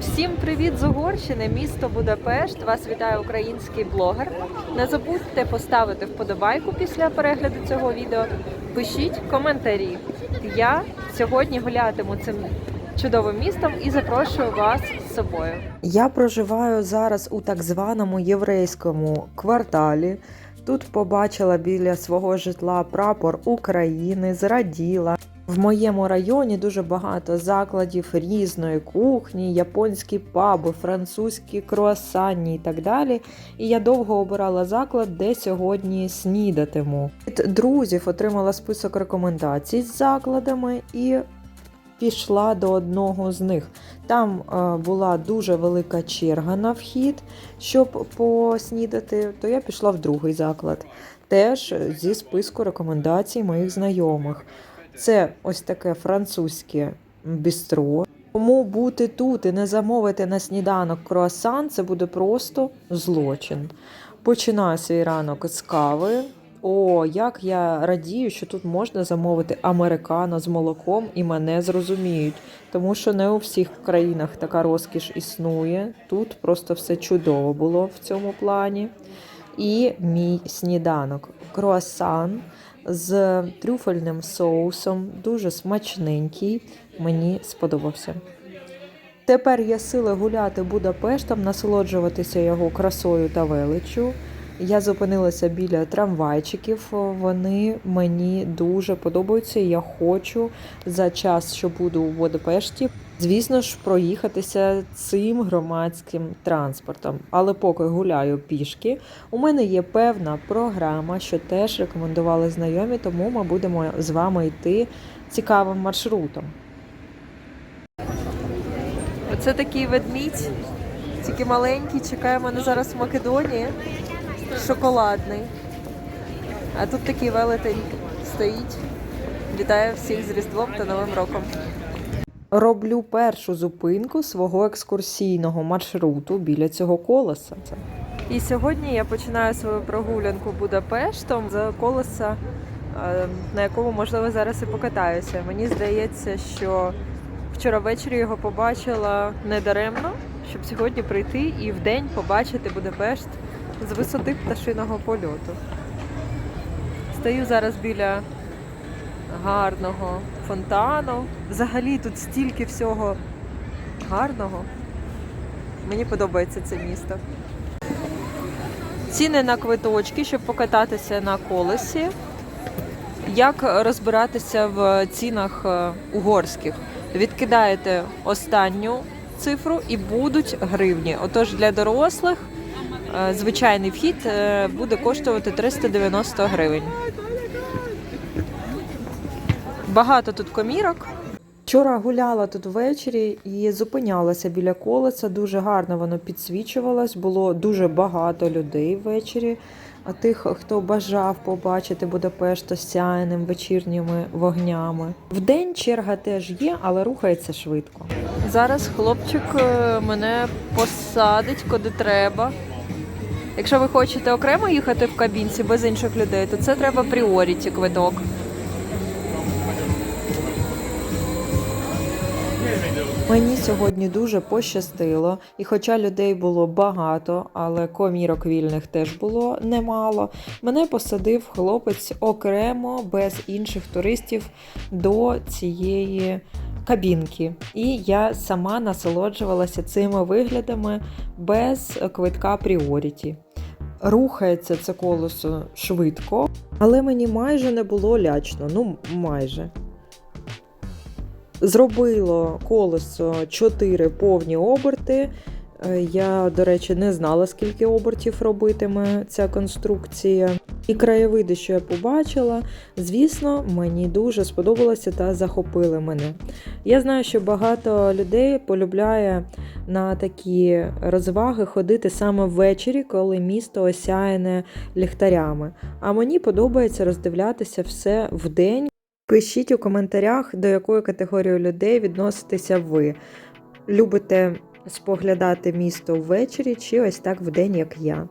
Всім привіт з Угорщини, місто Будапешт. Вас вітає український блогер. Не забудьте поставити вподобайку після перегляду цього відео. Пишіть коментарі. Я сьогодні гулятиму цим чудовим містом і запрошую вас з собою. Я проживаю зараз у так званому єврейському кварталі. Тут побачила біля свого житла прапор України, зраділа. В моєму районі дуже багато закладів різної кухні, японські паби, французькі круасані і так далі. І я довго обирала заклад, де сьогодні снідатиму. Від друзів отримала список рекомендацій з закладами і пішла до одного з них. Там е, була дуже велика черга на вхід, щоб поснідати, то я пішла в другий заклад. Теж зі списку рекомендацій моїх знайомих. Це ось таке французьке бістро. Тому бути тут і не замовити на сніданок круасан це буде просто злочин. Починаю свій ранок з кави. О, як я радію, що тут можна замовити американо з молоком і мене зрозуміють, тому що не у всіх країнах така розкіш існує. Тут просто все чудово було в цьому плані. І мій сніданок круасан з трюфельним соусом, дуже смачненький. Мені сподобався. Тепер є сили гуляти Будапештом, насолоджуватися його красою та величчю. Я зупинилася біля трамвайчиків. Вони мені дуже подобаються. Я хочу за час, що буду у Будапешті, звісно ж, проїхатися цим громадським транспортом. Але поки гуляю пішки, у мене є певна програма, що теж рекомендували знайомі, тому ми будемо з вами йти цікавим маршрутом. Оце такий ведмідь, тільки маленький, чекає мене зараз в Македонії. Шоколадний. А тут такий велетень стоїть. Вітаю всіх з Різдвом та Новим роком. Роблю першу зупинку свого екскурсійного маршруту біля цього колеса. І сьогодні я починаю свою прогулянку Будапештом з колеса, е, на якому можливо зараз і покатаюся. Мені здається, що вчора ввечері його побачила недаремно, щоб сьогодні прийти і вдень побачити Будапешт з висоти пташиного польоту. Стою зараз біля гарного фонтану. Взагалі тут стільки всього гарного. Мені подобається це місто. Ціни на квиточки, щоб покататися на колесі. Як розбиратися в цінах е, угорських? Відкидаєте останню цифру і будуть гривні. Отож для дорослих е, звичайний вхід е, буде коштувати 390 гривень. Багато тут комірок. Вчора гуляла тут ввечері і зупинялася біля колеса. Дуже гарно воно підсвічувалось. Було дуже багато людей ввечері. А тих, хто бажав побачити Будапешт осяяним вечірніми вогнями. Вдень черга теж є, але рухається швидко. Зараз хлопчик е, мене посадить куди треба. Якщо ви хочете окремо їхати в кабінці без інших людей, то це треба пріоріті квиток. Мені сьогодні дуже пощастило, і хоча людей було багато, але комірок вільних теж було немало. Мене посадив хлопець окремо без інших туристів до цієї кабінки. І я сама насолоджувалася цими виглядами без квитка пріоріті. Рухається це колесо швидко, але мені майже не було лячно. Ну, майже. Зробило колесо 4 повні оберти. Е, Я, до речі, не знала, скільки обертів робитиме ця конструкція. І краєвиди, що я побачила, звісно, мені дуже сподобалося та захопили мене. Я знаю, що багато людей полюбляє на такі розваги ходити саме ввечері, коли місто осяяне ліхтарями. А мені подобається роздивлятися все вдень. Пишіть у коментарях, до якої категорії людей відноситеся ви. Любите споглядати місто ввечері чи ось так вдень, як я.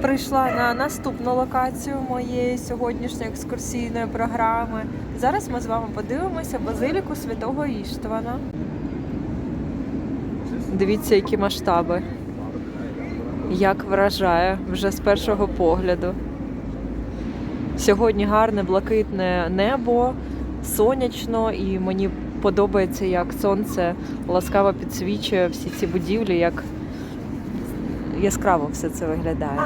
Прийшла на наступну локацію моєї сьогоднішньої екскурсійної програми. Зараз ми з вами подивимося базиліку святого Іштвана. Дивіться, які масштаби. Як вражає вже з першого погляду. Сьогодні гарне блакитне небо, сонячно, і мені подобається, як сонце ласкаво підсвічує всі ці будівлі, як яскраво все це виглядає.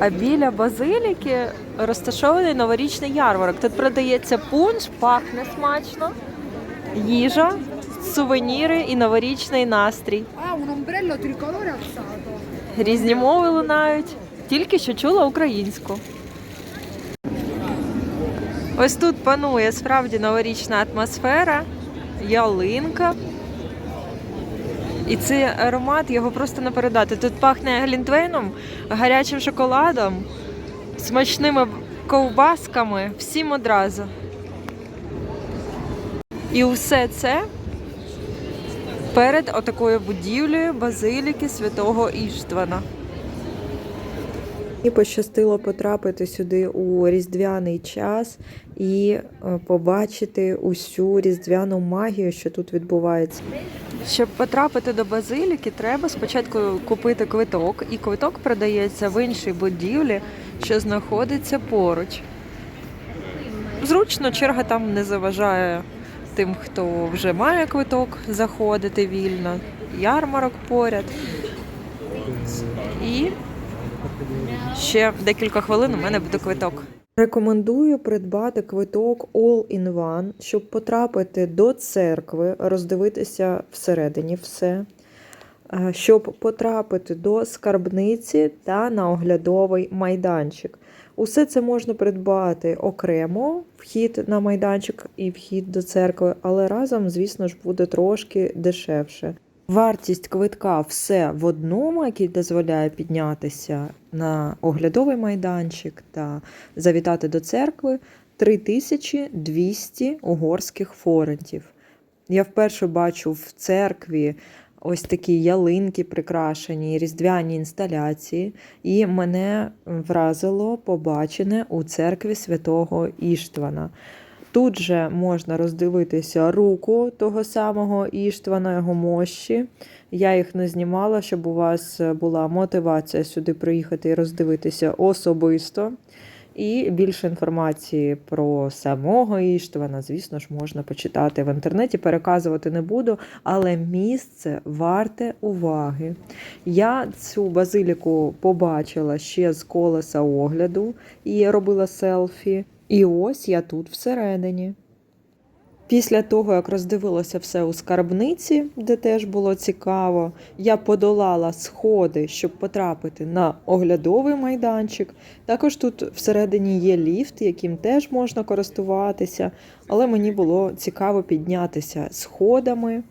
А біля базиліки розташований новорічний ярмарок. Тут продається пунш, пахне смачно, їжа, сувеніри і новорічний настрій. Різні мови лунають. Тільки що чула українську. Ось тут панує справді новорічна атмосфера, ялинка. І цей аромат його просто не передати. Тут пахне глінтвейном, гарячим шоколадом, смачними ковбасками, всім одразу. І все це перед отакою будівлею базиліки святого Іштвана. Мені пощастило потрапити сюди у різдвяний час і е, побачити усю різдвяну магію, що тут відбувається. Щоб потрапити до базиліки, треба спочатку купити квиток, і квиток продається в іншій будівлі, що знаходиться поруч. Зручно, черга там не заважає тим, хто вже має квиток, заходити вільно. Ярмарок поряд. І ще декілька хвилин у мене буде квиток. Рекомендую придбати квиток All in One, щоб потрапити до церкви, роздивитися всередині все, е, щоб потрапити до скарбниці та на оглядовий майданчик. Усе це можна придбати окремо, вхід на майданчик і вхід до церкви, але разом, звісно ж, буде трошки дешевше. Вартість квитка все в одному, який дозволяє піднятися на оглядовий майданчик та завітати до церкви 3200 угорських форентів. Я вперше бачу в церкві ось такі ялинки прикрашені, різдвяні інсталяції, і мене вразило побачене у церкві святого Іштвана. Тут же можна роздивитися руку того самого Іштвана, його мощі. Я їх не знімала, щоб у вас була мотивація сюди приїхати і роздивитися особисто. І більше інформації про самого Іштвана, звісно ж, можна почитати в інтернеті, переказувати не буду, але місце варте уваги. Я цю базиліку побачила ще з колеса огляду і робила селфі. І ось я тут всередині. Після того, як роздивилася все у скарбниці, де теж було цікаво, я подолала сходи, щоб потрапити на оглядовий майданчик. Також тут всередині є ліфт, яким теж можна користуватися, але мені було цікаво піднятися сходами.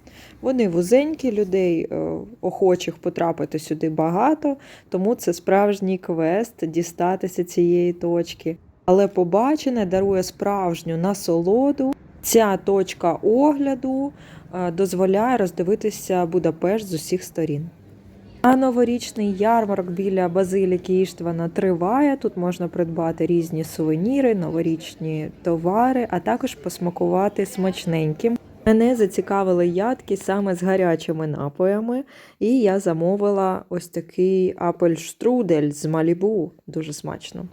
Вони вузенькі, людей е, охочих потрапити сюди багато, тому це справжній квест дістатися цієї точки. Але побачене дарує справжню насолоду. Ця точка огляду е, дозволяє роздивитися Будапешт з усіх сторін. А новорічний ярмарок біля базиліки Іштвана триває. Тут можна придбати різні сувеніри, новорічні товари, а також посмакувати смачненьким. Мене зацікавили ядки саме з гарячими напоями, і я замовила ось такий апельштрудель з Малібу. Дуже смачно.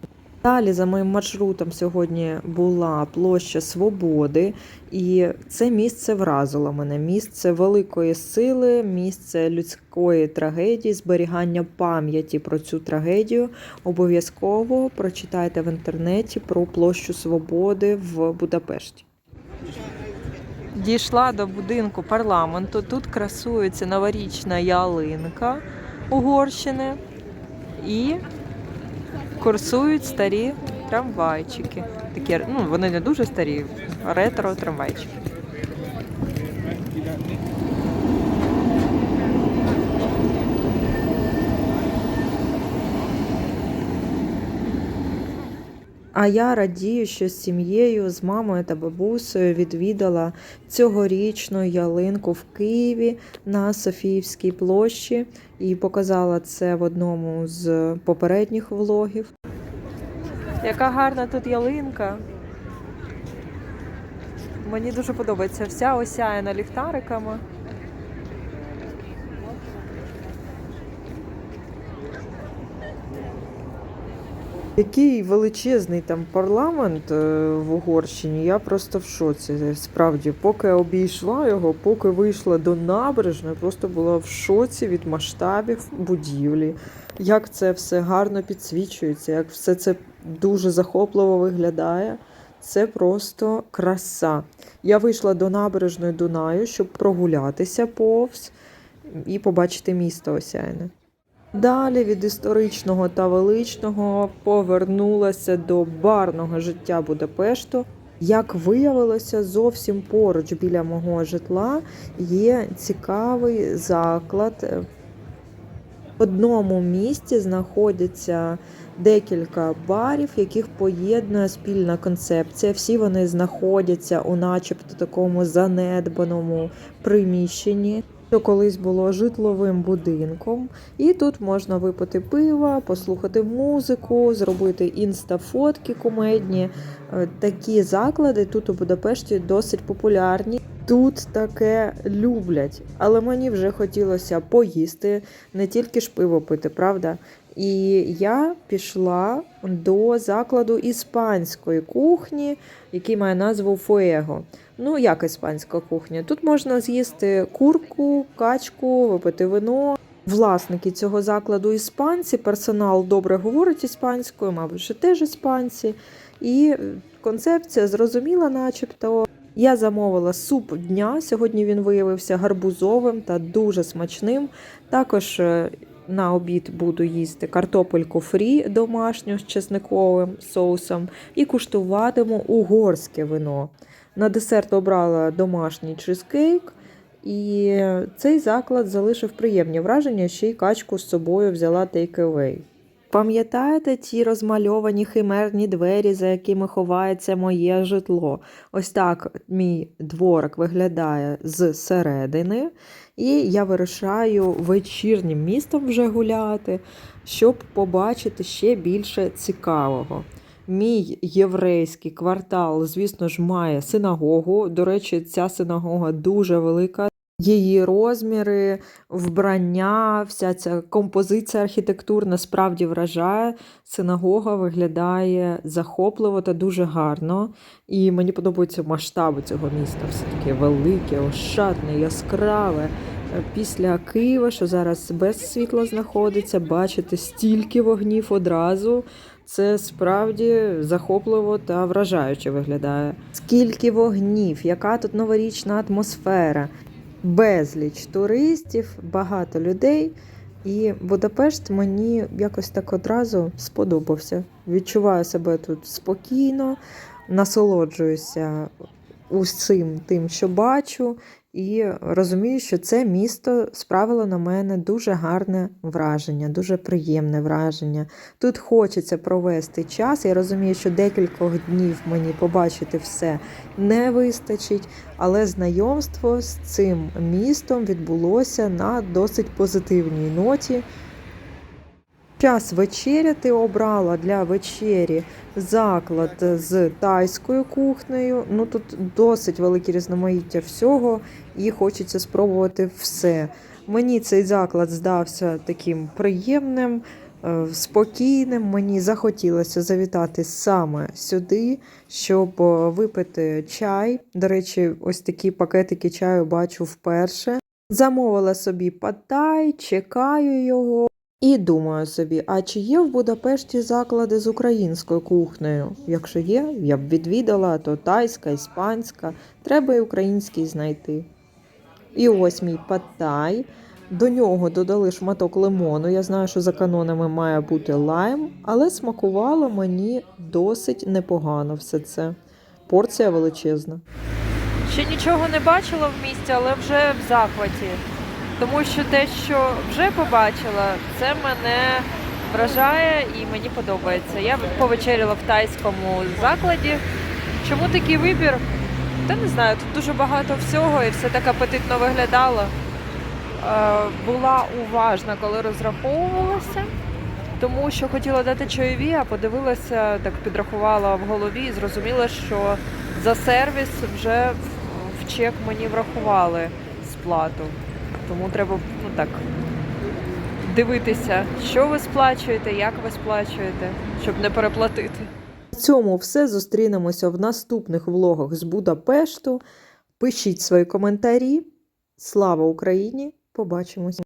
Далі за моїм маршрутом сьогодні була площа Свободи, і це місце вразило мене. Місце великої сили, місце людської трагедії, зберігання пам'яті про цю трагедію. Обов'язково прочитайте в інтернеті про площу Свободи в Будапешті. Дійшла до будинку парламенту. Тут красується новорічна ялинка Угорщини і курсують старі трамвайчики. Такі, ну, вони не дуже старі, ретро трамвайчики. А я радію, що з сім'єю, з мамою та бабусею відвідала цьогорічну ялинку в Києві на Софіївській площі і показала це в одному з попередніх влогів. Яка гарна тут ялинка. Мені дуже подобається. Вся осяяна ліхтариками. Який величезний там парламент е, в Угорщині, я просто в шоці. Справді, поки обійшла його, поки вийшла до набережної, просто була в шоці від масштабів будівлі, як це все гарно підсвічується, як все це дуже захопливо виглядає. Це просто краса. Я вийшла до набережної Дунаю, щоб прогулятися повз і побачити місто осяяне. Далі від історичного та величного повернулася до барного життя Будапешту. Як виявилося, зовсім поруч біля мого житла є цікавий заклад. В одному місті знаходяться декілька барів, яких поєднує спільна концепція. Всі вони знаходяться у начебто такому занедбаному приміщенні що колись було житловим будинком, і тут можна випити пива, послухати музику, зробити інстафотки кумедні. Е, Такі заклади тут у Будапешті досить популярні. Тут таке люблять, але мені вже хотілося поїсти, не тільки ж пиво пити, правда? І я пішла до закладу іспанської кухні, який має назву Фуего. Ну, як іспанська кухня? Тут можна з'їсти курку, качку, випити вино. Власники цього закладу іспанці, персонал добре говорить іспанською, мабуть, теж іспанці. І концепція зрозуміла, начебто. Я замовила суп дня. Сьогодні він виявився гарбузовим та дуже смачним. Також е, на обід буду їсти картопельку фрі домашню з чесниковим соусом і куштуватиму угорське вино. На десерт обрала домашній чизкейк, і цей заклад залишив приємні враження, ще й качку з собою взяла тейк-евей. Пам'ятаєте ті розмальовані химерні двері, за якими ховається моє житло? Ось так мій дворик виглядає зсередини, і я вирушаю вечірнім містом вже гуляти, щоб побачити ще більше цікавого. Мій єврейський квартал, звісно ж, має синагогу. До речі, ця синагога дуже велика. Її розміри, вбрання, вся ця композиція архітектурна справді вражає. Синагога виглядає захопливо та дуже гарно. І мені подобаються масштаби цього міста. Все таке велике, ошатне, яскраве. Після Києва, що зараз без світла знаходиться, бачити стільки вогнів одразу. Це справді захопливо та вражаюче виглядає. Скільки вогнів, яка тут новорічна атмосфера, безліч туристів, багато людей. І Будапешт мені якось так одразу сподобався. Відчуваю себе тут спокійно, насолоджуюся усім тим, що бачу, і розумію, що це місто справило на мене дуже гарне враження, дуже приємне враження. Тут хочеться провести час. Я розумію, що декількох днів мені побачити все не вистачить, але знайомство з цим містом відбулося на досить позитивній ноті. Час вечеряти обрала для вечері заклад з тайською кухнею. Ну тут досить велике різноманіття всього, і хочеться спробувати все. Мені цей заклад здався таким приємним, е, спокійним. Мені захотілося завітати саме сюди, щоб е, випити чай. До речі, ось такі пакетики чаю бачу вперше. Замовила собі патай, чекаю його. І думаю собі, а чи є в Будапешті заклади з українською кухнею? Якщо є, я б відвідала, то тайська, іспанська, треба і український знайти. І ось мій паттай. До нього додали шматок лимону. Я знаю, що за канонами має бути лайм, але смакувало мені досить непогано все це. Порція величезна. Ще нічого не бачила в місті, але вже в захваті. Тому що те, що вже побачила, це мене вражає і мені подобається. Я повечеряла в тайському закладі. Чому такий вибір? Та не знаю, тут дуже багато всього і все так апетитно виглядало. Е, Була уважна, коли розраховувалася, тому що хотіла дати чайові, а подивилася, так підрахувала в голові і зрозуміла, що за сервіс вже в- чек мені врахували сплату. Тому треба ну так дивитися, що ви сплачуєте, як ви сплачуєте, щоб не переплатити. На цьому все зустрінемося в наступних влогах з Будапешту. Пишіть свої коментарі. Слава Україні! Побачимось!